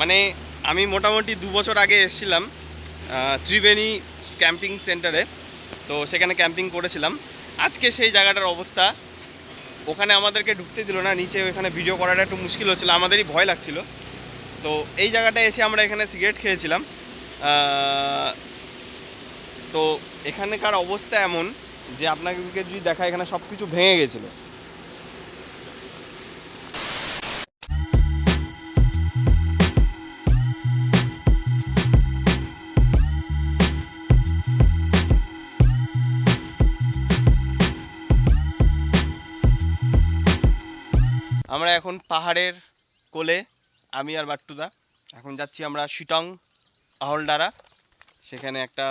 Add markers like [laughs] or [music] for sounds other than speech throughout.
মানে আমি মোটামুটি দু বছর আগে এসেছিলাম ত্রিবেণী ক্যাম্পিং সেন্টারে। তো সেখানে ক্যাম্পিং করেছিলাম। আজকে সেই জায়গাটার অবস্থা। ওখানে আমাদেরকে ঢুকতে দিল না, নিচে ওখানে ভিডিও করাটা একটু মুশকিল হচ্ছিল, আমাদেরই ভয় লাগছিল। তো এই জায়গাটায় এসে আমরা এখানে সিগারেট খেয়েছিলাম। তো এখানকার অবস্থা এমন যে আপনাকে যদি দেখা এখানে সব কিছু ভেঙে গেছিল। আমরা এখন পাহাড়ের কোলে আমি আর বাট্টুদা। এখন যাচ্ছি আমরা শিটং আহলডারা সেখানে একটা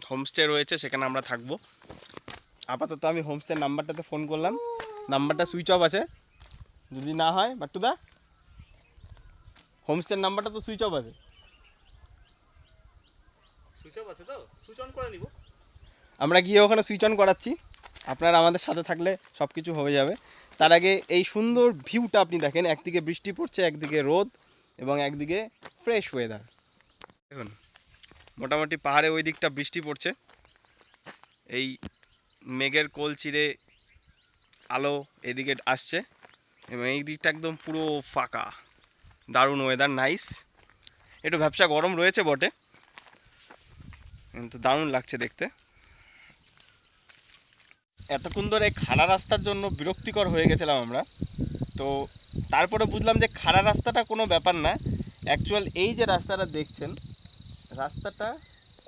হোমস্টে রয়েছে সেখানে আমরা থাকব। আপাতত আমি হোমস্টের নাম্বারটাতে ফোন করলাম। নাম্বারটা সুইচ অফ আছে। যদি না হয় বাট্টুদা? হোমস্টের নাম্বারটা তো সুইচ অফ আছে। সুইচ অফ আছে তো? সুইচ অন করে নিব। আমরা গিয়ে ওখানে সুইচ অন করাচ্ছি। আপনারা আমাদের সাথে থাকলে সব কিছু হয়ে যাবে। তার আগে এই সুন্দর ভিউটা আপনি দেখেন। একদিকে বৃষ্টি পড়ছে, একদিকে রোদ এবং একদিকে ফ্রেশ ওয়েদার দেখুন, মোটামুটি পাহাড়ে ওই দিকটা বৃষ্টি পড়ছে। এই মেঘের কোল চিরে আলো এদিকে আসছে এবং এই দিকটা একদম পুরো ফাঁকা। দারুণ ওয়েদার নাইস একটু ব্যবসা গরম রয়েছে বটে। কিন্তু দারুণ লাগছে দেখতে। এতক্ষণ ধরে খাড়া রাস্তার জন্য বিরক্তিকর হয়ে গেছিলাম আমরা। তো তারপরে বুঝলাম যে খাড়া রাস্তাটা কোনো ব্যাপার না। অ্যাকচুয়াল এই যে রাস্তাটা দেখছেন, রাস্তাটা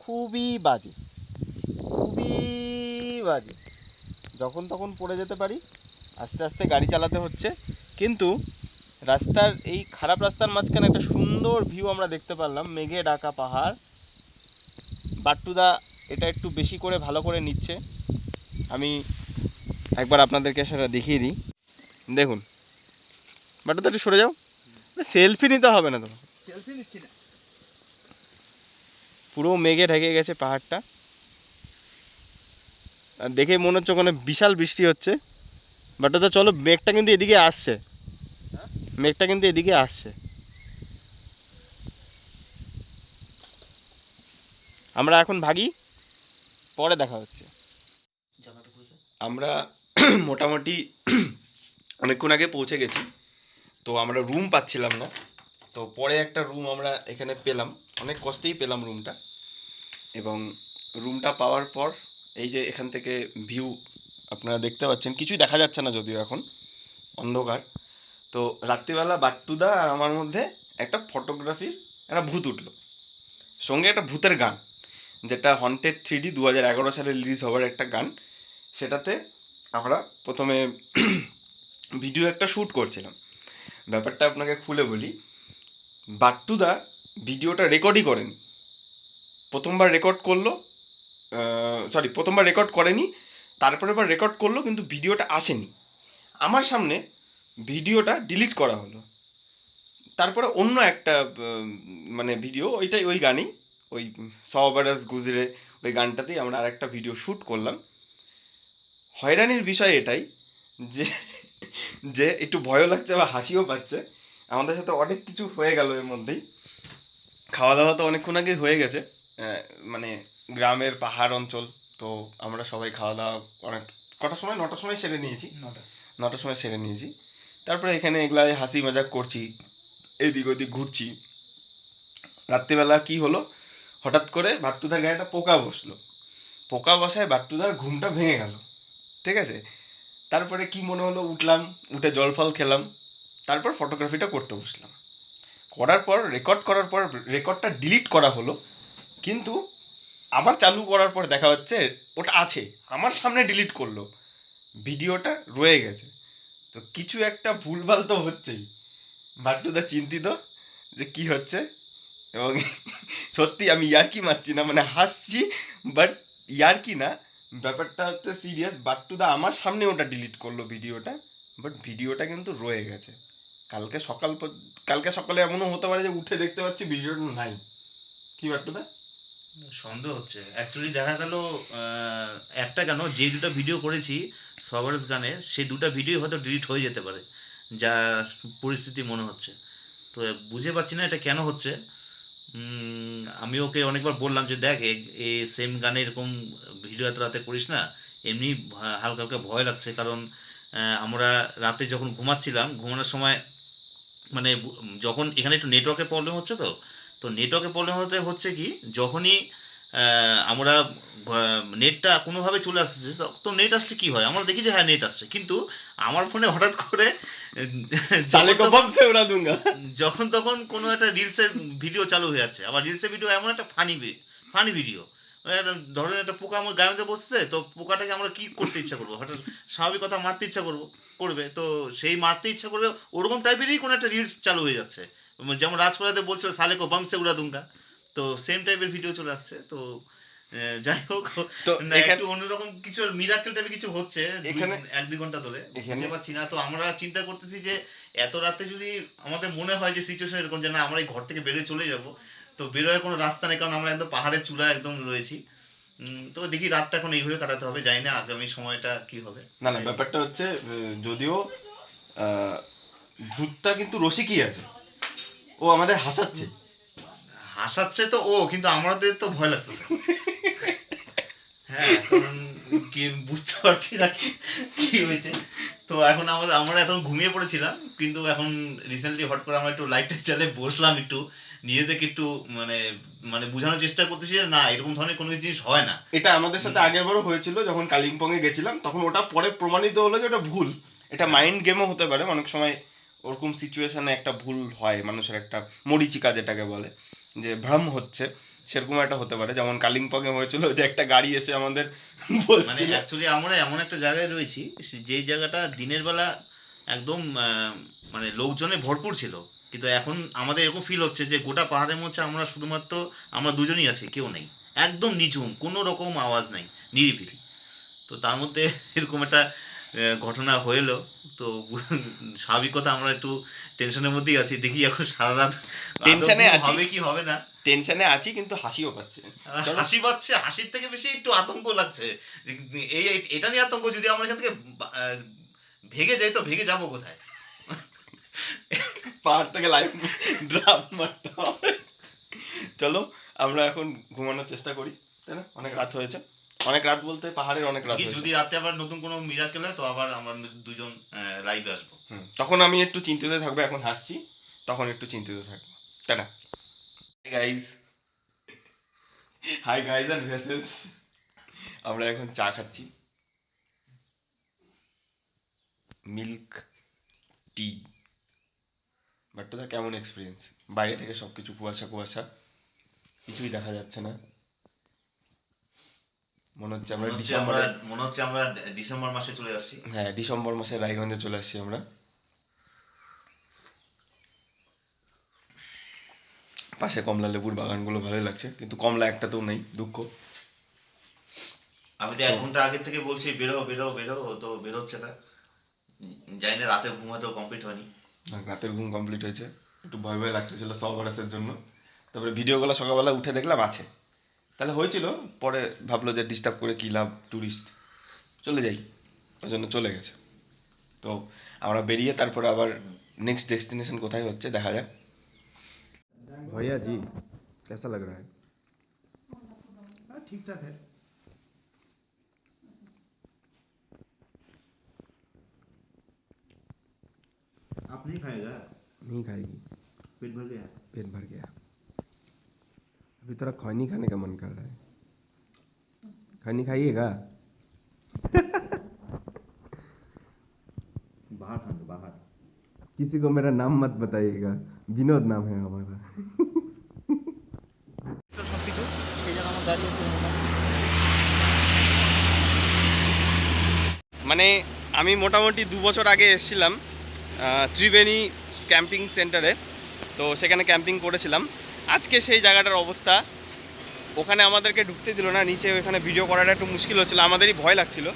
খুবই বাজে। খুবই বাজে। যখন তখন পড়ে যেতে পারি, আস্তে আস্তে গাড়ি চালাতে হচ্ছে। কিন্তু রাস্তার এই খারাপ রাস্তার মাঝখানে একটা সুন্দর ভিউ আমরা দেখতে পারলাম, মেঘে ঢাকা পাহাড়। বাট্টুদা এটা একটু বেশি করে ভালো করে নিচ্ছে। আমি একবার আপনাদেরকে সেটা দেখিয়ে দিই। দেখুন। বাট্টুদা একটু সরে যাও। সেলফি নিতে হবে না তোমার সেলফি নিচ্ছি না। পুরো মেঘে ঢেকে গেছে পাহাড়টা। আর দেখে মনে হচ্ছে ওখানে বিশাল বৃষ্টি হচ্ছে। বাট তো চলো মেঘটা কিন্তু এদিকে আসছে। হ্যাঁ? মেঘটা কিন্তু এদিকে আসছে। আমরা এখন ভাগি পরে দেখা হচ্ছে। আমরা [clears throat] মোটামুটি [clears throat] অনেকক্ষণ আগে পৌঁছে গেছি। তো আমরা রুম পাচ্ছিলাম না। তো পরে একটা রুম আমরা এখানে পেলাম। অনেক কষ্টেই পেলাম রুমটা এবং রুমটা পাওয়ার পর এই যে এখান থেকে ভিউ আপনারা দেখতে পাচ্ছেন, কিছুই দেখা যাচ্ছে না যদিও এখন, অন্ধকার। তো রাত্রিবেলা বাট্টুদা আর আমার মধ্যে একটা ফটোগ্রাফির একটা ভূত উঠল। সঙ্গে একটা ভূতের গান, যেটা হন্টেড থ্রি ডি দু হাজার এগারো সালে রিলিজ হওয়ার একটা গান। সেটাতে আমরা প্রথমে ভিডিও একটা শ্যুট করছিলাম। ব্যাপারটা আপনাকে খুলে বলি। বাট্টুদা ভিডিওটা রেকর্ডই করেনি। প্রথমবার রেকর্ড করল সরি প্রথমবার রেকর্ড করেনি, তারপরে আবার রেকর্ড করল, কিন্তু ভিডিওটা আসেনি। আমার সামনে ভিডিওটা ডিলিট করা হলো। তারপরে অন্য একটা মানে ভিডিও, ওইটাই ওই গানেই, ওই সবারাস গুজরে ওই গানটাতেই আমরা আর একটা ভিডিও শ্যুট করলাম। হয়রানির বিষয় এটাই যে যে একটু ভয়ও লাগছে বা হাসিও পাচ্ছে। আমাদের সাথে অনেক কিছু হয়ে গেল এর মধ্যেই। খাওয়া দাওয়া তো অনেকক্ষণ আগে হয়ে গেছে। মানে গ্রামের পাহাড় অঞ্চল তো আমরা সবাই খাওয়া দাওয়া অনেক কটার সময়? নটার সময় সেরে নিয়েছি। নটা। নটার সময় সেরে নিয়েছি। তারপরে এখানে এগুলাই হাসি মজাক করছি এদিক ওদিক ঘুরছি। রাত্রিবেলা কি হলো? হঠাৎ করে বাট্টুদার গায়ে একটা পোকা বসল। পোকা বসায় বাট্টুদার ঘুমটা ভেঙে গেল। ঠিক আছে? তারপরে কি মনে হলো? উঠলাম, উঠে জল ফল খেলাম, তারপর ফটোগ্রাফিটা করতে বসলাম। করার পর রেকর্ড করার পর রেকর্ডটা ডিলিট করা হলো, কিন্তু আবার চালু করার পর দেখা হচ্ছে, ওটা আছে, আমার সামনে ডিলিট করল। ভিডিওটা রয়ে গেছে। তো কিছু একটা ভুলভাল তো হচ্ছেই। বাট্টুদা চিন্তিত যে কি হচ্ছে, এবং সত্যি আমি ইয়ার্কি মারছি না মানে হাসছি, বাট ইয়ার্কি না ব্যাপারটা হচ্ছে সিরিয়াস বাট্টুদা আমার সামনে ওটা ডিলিট করল ভিডিওটা বাট ভিডিওটা কিন্তু রয়ে গেছে। কালকে সকাল কালকে সকালে এমনও হতে পারে যে উঠে দেখতে পাচ্ছি ভিডিওটা নাই। কি বাট্টুদা সন্দেহ হচ্ছে। অ্যাকচুয়ালি দেখা গেল একটা কেন, যে দুটো ভিডিও করেছি সবার্স গানের সেই দুটো ভিডিও হয়তো ডিলিট হয়ে যেতে পারে, যা পরিস্থিতি মনে হচ্ছে। তো বুঝে পাচ্ছি না এটা কেন হচ্ছে। আমি ওকে অনেকবার বললাম যে দেখ, এই সেম গানে এরকম ভিডিও এত রাতে করিস না, এমনি হালকা হালকা ভয় লাগছে। কারণ আমরা রাতে যখন ঘুমাচ্ছিলাম, ঘুমানোর সময় মানে যখন এখানে একটু নেটওয়ার্কের প্রবলেম হচ্ছে তো তো নেটওয়ার্কের প্রবলেম হতে হচ্ছে কি, যখনই আমরা নেটটা কোনোভাবে চলে আসছে তো নেট আসছে কী হয়? আমরা দেখি যে হ্যাঁ নেট আসছে। কিন্তু আমার ফোনে হঠাৎ করে যখন তখন কোনো একটা রিলসের ভিডিও চালু হয়ে যাচ্ছে। আবার রিলসের ভিডিও এমন একটা ফানি ফানি ভিডিও ধরেন একটা পোকা আমার গায়ে বসছে তো পোকাটাকে আমরা কি করতে ইচ্ছা করব? হঠাৎ স্বাভাবিক কথা মারতে ইচ্ছা করব করবে। তো সেই মারতে ইচ্ছা করবে ওরকম টাইপেরই কোনো একটা রিলস চালু হয়ে যাচ্ছে। যেমন রাজপাড়াতে বলছিল সালেকো বামসে উড়াদুঙ্গা তো সেম টাইপের ভিডিও চলে আসছে তো যাই হোক তো একটু অন্যরকম কিছু মিরাকেল টাইপের কিছু হচ্ছে এখানে- এক দুই ঘণ্টা ধরে। বুঝতে পারছি না তো আমরা চিন্তা করতেছি যে এত রাতে যদি আমাদের মনে হয় যে সিচুয়েশন এরকম যে না আমরা এই ঘর থেকে বেরিয়ে চলে যাব তো বেরোয় কোনো রাস্তা নেই কারণ আমরা একদম পাহাড়ের চূড়া একদম রয়েছি। তো দেখি রাতটা এখন এইভাবে কাটাতে হবে জানি না আগামী সময়টা কি হবে। না না ব্যাপারটা হচ্ছে যদিও আহ, ভূতটা কিন্তু রসিকই আছে। ও আমাদের হাসাচ্ছে। হাসাচ্ছে তো ও কিন্তু আমাদের তো ভয় লাগতেছে। হ্যাঁ কারণ কি বুঝতে পারছি না কি- হয়েছে। তো এখন আমাদের আমরা এখন ঘুমিয়ে পড়েছিলাম কিন্তু এখন রিসেন্টলি হট করে আমরা একটু লাইটটা চালে বসলাম একটু নিজেদেরকে একটু মানে মানে বোঝানোর চেষ্টা করতেছি যে না এরকম ধরনের কোনো জিনিস হয় না। এটা আমাদের সাথে আগের বারও হয়েছিল যখন কালিম্পং এ গেছিলাম তখন ওটা পরে প্রমাণিত হলো যে ওটা ভুল। এটা মাইন্ড গেমও হতে পারে অনেক সময় ওরকম সিচুয়েশনে একটা ভুল হয় মানুষের একটা মরিচিকা যেটাকে বলে। যে ভ্রম হচ্ছে সেরকম একটা হতে পারে। যেমন কালিম্পং এ হয়েছিল যে একটা গাড়ি এসে আমাদের মানে অ্যাকচুয়ালি আমরা এমন একটা জায়গায় রয়েছি যেই জায়গাটা দিনের বেলা একদম মানে লোকজনে ভরপুর ছিল। কিন্তু এখন আমাদের এরকম ফিল হচ্ছে যে গোটা পাহাড়ের মধ্যে আমরা শুধুমাত্র আমরা দুজনই আছি কেউ নেই। একদম নিঝুম কোনো রকম আওয়াজ নাই নিরিবিলি। তো তার মধ্যে এরকম একটা ঘটনা হয়েলো তো স্বাভাবিক কথা আমরা একটু টেনশনের মধ্যেই আছি। দেখি এখন সারা রাত টেনশনে আছি। হবে কি হবে না? টেনশনে আছি কিন্তু হাসিও পাচ্ছে। হাসি পাচ্ছে। হাসির থেকে বেশি একটু আতঙ্ক লাগছে। এই এই- এটা নিয়ে আতঙ্ক যদি আমরা এখান থেকে ভেগে যাই তো ভেগে যাব কোথায়? পাহাড় থেকে লাইভ ড্রাম মারতে হবে। চলো আমরা এখন ঘুমানোর চেষ্টা করি। তাই না? অনেক রাত হয়েছে। অনেক রাত বলতে পাহাড়ের অনেক রাত যদি রাতে আবার নতুন কোনো মিরাকেল হয় তো আবার আমরা দুজন লাইভে আসব। তখন আমি একটু চিন্তিত থাকব এখন হাসছি তখন একটু চিন্তিত থাকব। Tata. Guys hi guys and vases আমরা এখন চা খাচ্ছি। মিল্ক টি বাট তোদের কেমন এক্সপিরিয়েন্স বাইরে থেকে সব কিছু কুয়াশা কুয়াশা কিছুই দেখা যাচ্ছে না। মনে হচ্ছে আমরা ডিসেম্বরে মনে হচ্ছে আমরা ডিসেম্বর মাসে চলে আসছি হ্যাঁ ডিসেম্বর মাসে রায়গঞ্জে চলে আসছি আমরা। পাশে কমলা লেবুর বাগানগুলো ভালোই লাগছে কিন্তু কমলা একটাতেও নেই দুঃখ। আমি তো এক ঘণ্টা আগের থেকে বলছি বেরো বেরো বেরো তো বেরোচ্ছে না। জানি না রাতে ঘুমাতেও কমপ্লিট হয়নি। রাতের ঘুম কমপ্লিট হয়েছে। একটু ভয় ভয় লাগতেছিল সব জন্য। তারপরে ভিডিওগুলো সকালবেলা উঠে দেখলাম আছে। তাহলে হয়েছিল পরে ভাবলো যে ডিস্টার্ব করে কী লাভ ট্যুরিস্ট চলে যাই ওই জন্য চলে গেছে তো আমরা বেরিয়ে তারপরে আবার নেক্সট ডেস্টিনেশন কোথায় হচ্ছে দেখা যাক भैया जी कैसा लग रहा है ঠিক ঠাক হ্যাঁ आप नहीं खाएगा नहीं खाएगी पेट भर गया पेट भर गया अभी थोड़ा खैनी खाने का मन कर रहा है खैनी खाइएगा [laughs] बाहर खाएंगे बाहर किसी को मेरा नाम मत बताइएगा विनोद नाम है हमारा সবকিছু সেই জায়গা আমার দাঁড়িয়ে আছে মানে আমি মোটামুটি দু বছর আগে এসেছিলাম আহ, ত্রিবেণী ক্যাম্পিং সেন্টারে তো সেখানে ক্যাম্পিং করেছিলাম আজকে সেই জায়গাটার অবস্থা। ওখানে আমাদেরকে ঢুকতে দিল না, নিচে ওখানে ভিডিও করাটা একটু মুশকিল হচ্ছিল, আমাদেরই ভয় লাগছিল।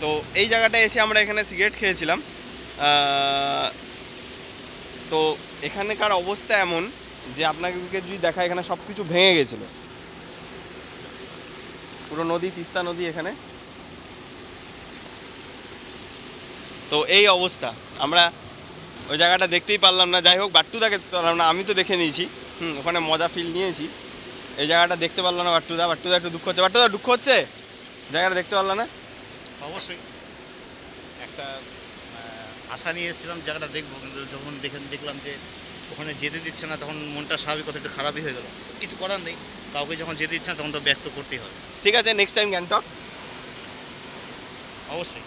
তো এই জায়গাটায় এসে আমরা এখানে সিগারেট খেয়েছিলাম। তো এখানকার অবস্থা এমন যে আপনাকে যদি দেখা, এখানে সব কিছু ভেঙে গেছিল। পুরো নদী, তিস্তা নদী এখানে। তো এই অবস্থা। আমরা ওই জায়গাটা দেখতেই পারলাম না। যাই হোক বাট্টু দেখতে পারলাম না আমি তো দেখে নিয়েছি। হুম ওখানে মজা ফিল নিয়েছি। এই জায়গাটা দেখতে পারলাম না বাট্টুদা। বাট্টুদা একটু দুঃখ হচ্ছে। বাট্টুদা দুঃখ হচ্ছে? জায়গাটা দেখতে পারলাম না? অবশ্যই। একটা আশা নিয়ে এসেছিলাম জায়গাটা দেখব। কিন্তু যখন দেখে দেখলাম যে ওখানে যেতে দিচ্ছে না তখন মনটা স্বাভাবিক কথা একটু খারাপই হয়ে গেল। কিছু করার নেই। কাউকে যখন যেতে দিচ্ছে না তখন তো ব্যক্ত করতেই হবে ঠিক আছে নেক্সট টাইম গ্যাংটক অবশ্যই।